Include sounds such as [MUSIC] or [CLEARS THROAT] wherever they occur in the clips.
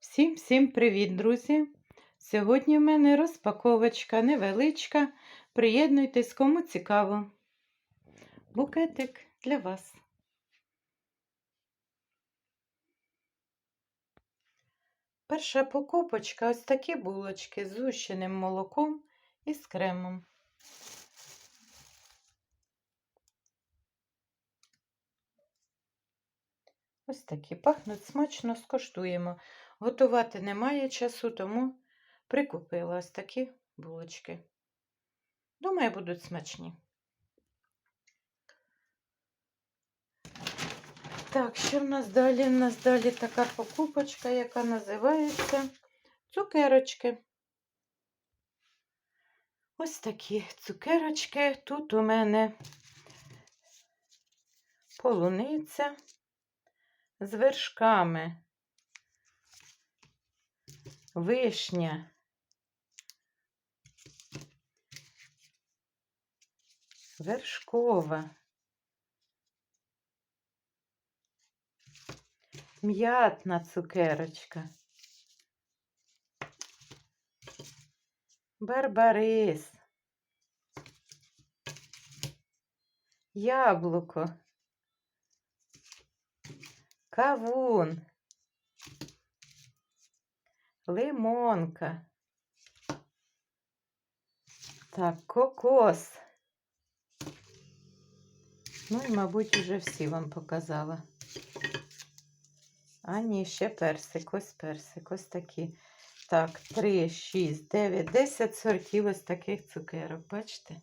Всім-всім привіт, друзі! Сьогодні в мене розпаковочка невеличка. Приєднуйтесь, кому цікаво. Букетик для вас. Перша покупочка ось такі булочки з зущеним молоком і з кремом. Ось такі пахнуть смачно, скоштуємо. Готувати немає часу, тому прикупила ось такі булочки. Думаю, будуть смачні. Так, що в нас далі? У нас далі така покупочка, яка називається цукерочки. Ось такі цукерочки. Тут у мене полуниця з вершками, вишня, вершкова, м'ятна цукерочка, барбарис, яблуко. Кавун, лимонка. Так, кокос. Ну і, мабуть, вже всі вам показала. А ні, ще персик, ось персик, ось такі. Так, 3, 6, 9, 10 сортів ось таких цукерок, бачите?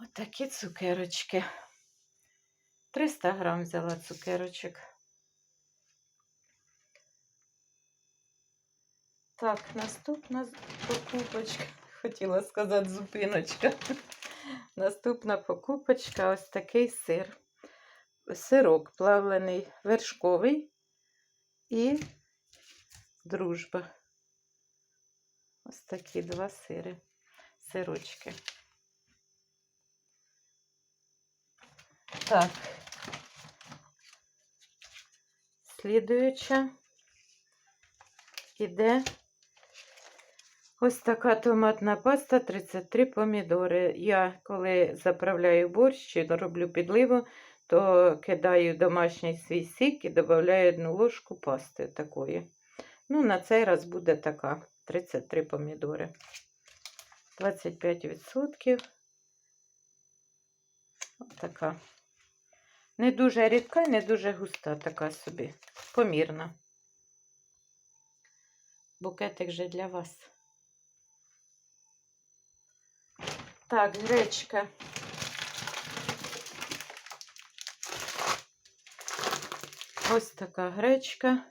Отакі цукерочки. 300 грам взяла цукерочок. Так, наступна покупочка. [LAUGHS] Хотіла сказати зупиночка. [LAUGHS] Наступна покупочка ось такий сир. Сирок плавлений вершковий і дружба. Ось такі два сири, сирочки. Так. Слідуюча іде ось така томатна паста 33 помідори. Я, коли заправляю борщ чи роблю підливу, то кидаю домашній свій сік і додаю одну ложку пасти такої. Ну, на цей раз буде така 33 помідори. 25%. Ось така. Не дуже рідка не дуже густа така собі, помірна. Букетик же для вас. Так, гречка. Ось така гречка.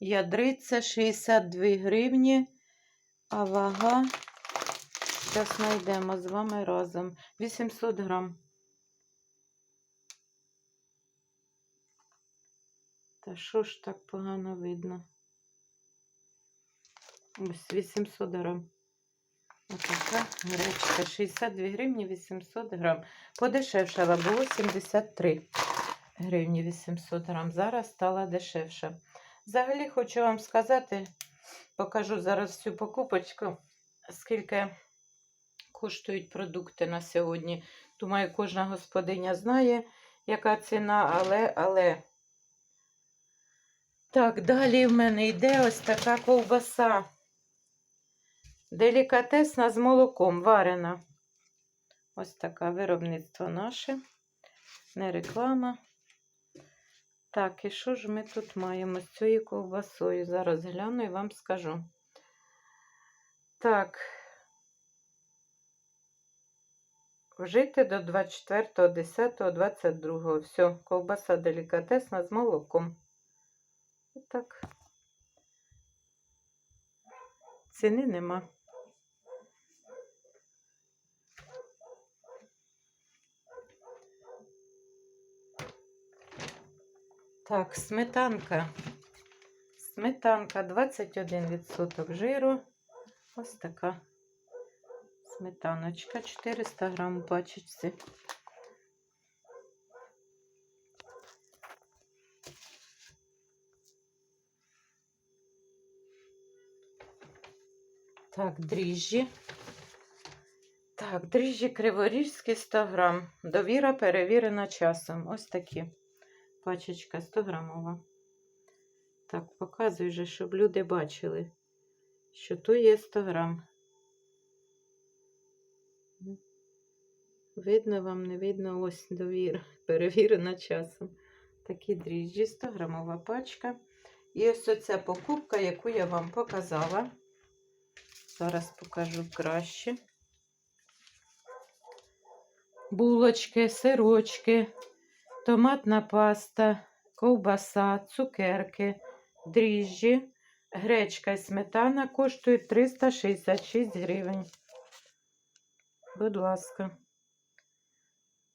Ядриця 62 гривні, а вага, зараз знайдемо з вами разом, 800 грам. Та що ж так погано видно? Ось 800 грам. Отака гречка. 62 гривні 800 грам. Подешевшала було 73 гривні 800 грам. Зараз стала дешевша. Взагалі хочу вам сказати, покажу зараз всю покупочку, скільки коштують продукти на сьогодні. Думаю, кожна господиня знає, яка ціна, але, але. Так, далі в мене йде ось така ковбаса. Делікатесна з молоком варена. Ось таке виробництво наше. Не реклама. Так, і що ж ми тут маємо з цією ковбасою? Зараз гляну і вам скажу. Так. Вжити до 24.10.22. Все, ковбаса делікатесна з молоком. Так. Ціни нема. Так, сметанка. Сметанка 21% жиру. Ось така сметаночка. 400 грам у Так, дріжджі. Так, дріжджі криворіжські 100 грам. Довіра перевірена часом. Ось такі. Пачечка 100 грамова. Так, показую вже, щоб люди бачили, що тут є 100 грам. Видно вам, не видно, ось довіра. [LAUGHS] Перевірена часом. Такі дріжджі, 100 грамова пачка. І ось оця покупка, яку я вам показала. Зараз покажу краще. Булочки, сирочки, томатна паста, ковбаса, цукерки, дріжджі, гречка і сметана коштують 366 гривень. Будь ласка.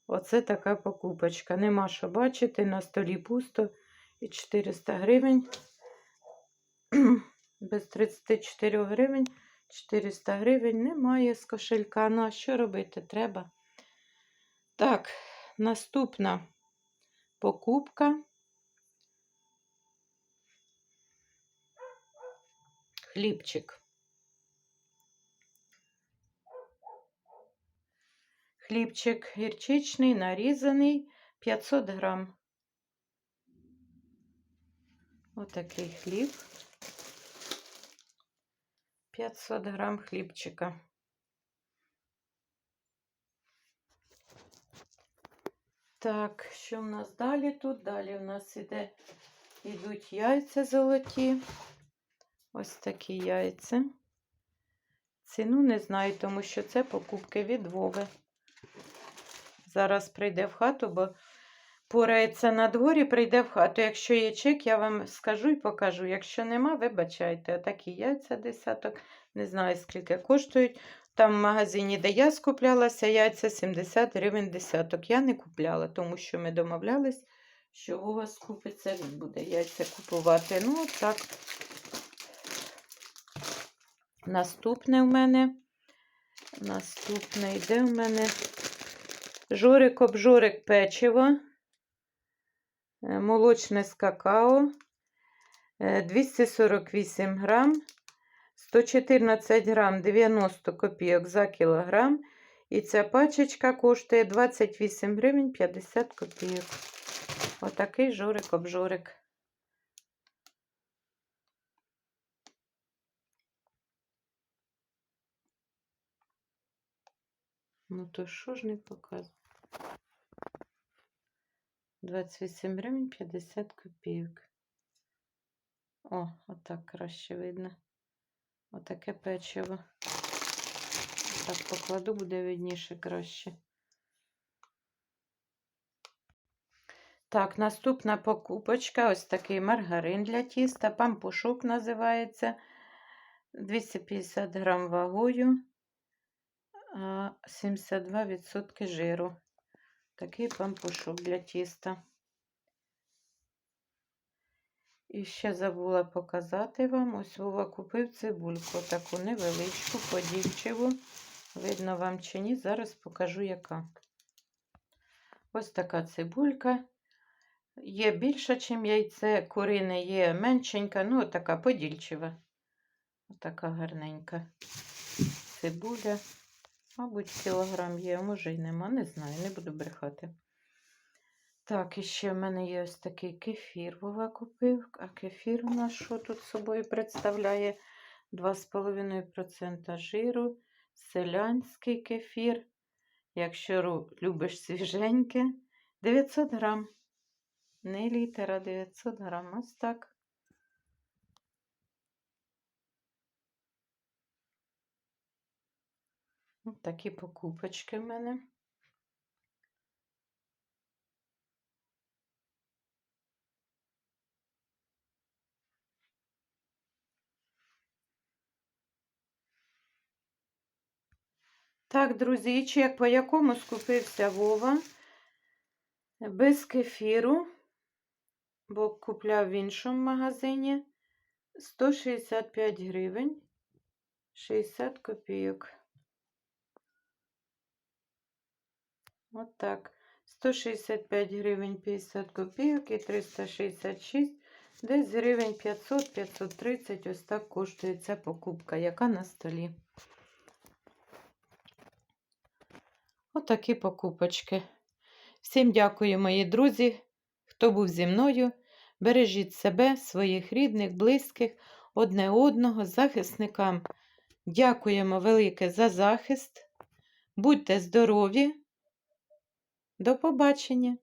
Оце така покупочка. Нема що бачити, на столі пусто і 400 гривень. [CLEARS THROAT] Без 34 гривень, 400 гривень немає з кошелька. Ну, а що робити треба? Так, наступна покупка. Хлібчик. Хлібчик гірчичний, нарізаний 500 грам. Отакий хліб. 500 грам хлібчика. Так, що в нас далі тут? Далі в нас іде, йдуть яйця золоті. Ось такі яйця. Ціну не знаю, тому що це покупки від Вови. Зараз прийде в хату, бо порається на дворі, прийде в хату. Якщо є чек, я вам скажу і покажу. Якщо нема, вибачайте. Отакі яйця десяток. Не знаю, скільки коштують. Там в магазині, де я скуплялася, яйця 70 гривень десяток. Я не купляла, тому що ми домовлялись, що у вас купиться, він буде яйця купувати. Ну, так. Наступне у мене. Наступне йде у мене жорик обжорик печиво, молочне з какао, е, 248 грам, 114 грам 90 копійок за кілограм. І ця пачечка коштує 28 гривень 50 копійок. Отакий жорик-обжорик. Ну то що ж не показує? 28 гривень 50 копійок. О, отак краще видно. Отаке печиво. Так покладу, буде видніше краще. Так, наступна покупочка. Ось такий маргарин для тіста. Пампушок називається. 250 грам вагою. 72% жиру. Такий пампушок для тіста. І ще забула показати вам. Ось Вова купив цибульку, таку невеличку, подільчиву. Видно вам чи ні, зараз покажу, яка. Ось така цибулька. Є більша, ніж яйце, курине є меншенька, ну, така подільчива. Отака гарненька цибуля. Мабуть, кілограм є, може й нема, не знаю, не буду брехати. Так, і ще в мене є ось такий кефір Вова купив. А кефір у нас що тут собою представляє? 2,5% жиру, селянський кефір. Якщо любиш свіженьке, 900 грам. Не літера, 900 грам. Ось так. Такі покупочки в мене. Так, друзі, і чек, по якому скупився Вова без кефіру, бо купляв в іншому магазині 165 гривень 60 копійок. От так. 165 гривень 50 копійок і 366 Десь гривень 500-530, ось так коштує ця покупка, яка на столі. Отакі покупочки. Всім дякую, мої друзі, хто був зі мною. Бережіть себе, своїх рідних, близьких, одне одного, захисникам. Дякуємо велике за захист. Будьте здорові. До побачення!